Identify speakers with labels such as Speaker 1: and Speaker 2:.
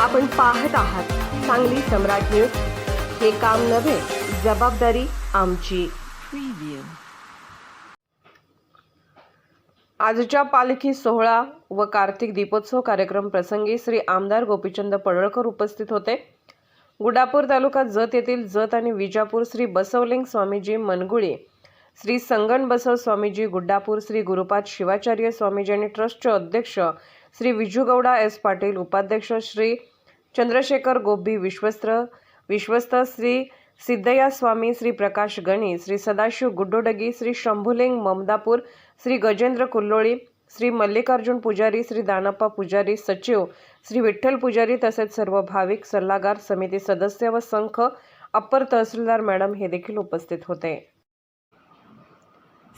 Speaker 1: आपण पाहत आहात सांगली सम्राट न्यूज. हे काम नव्हे जबाबदारी आमची. आजच्या पालखी सोहळा व कार्तिक दीपोत्सव कार्यक्रम प्रसंगी श्री आमदार गोपीचंद पडळकर उपस्थित होते. गुडापूर तालुका जत येथील जत आणि विजापूर श्री बसवलिंग स्वामीजी मनगुळी श्री संगण बसव स्वामीजी गुड्डापूर श्री गुरुपाद शिवाचार्य स्वामीजी आणि ट्रस्टचे अध्यक्ष श्री विजूगौडा एस पाटील उपाध्यक्ष श्री चंद्रशेखर गोब्बी विश्वस्त्र विश्वस्त श्री सिद्धया स्वामी श्री प्रकाश गणी श्री सदाशिव गुड्डोडगी श्री शंभुलिंग ममदापूर श्री गजेंद्र कुल्लोळी श्री मल्लिकार्जुन पुजारी श्री दानप्पा पुजारी सचिव श्री विठ्ठल पुजारी तसेच सर्व भाविक सल्लागार समिती सदस्य व संख अप्पर तहसीलदार मॅडम हे देखील उपस्थित होते.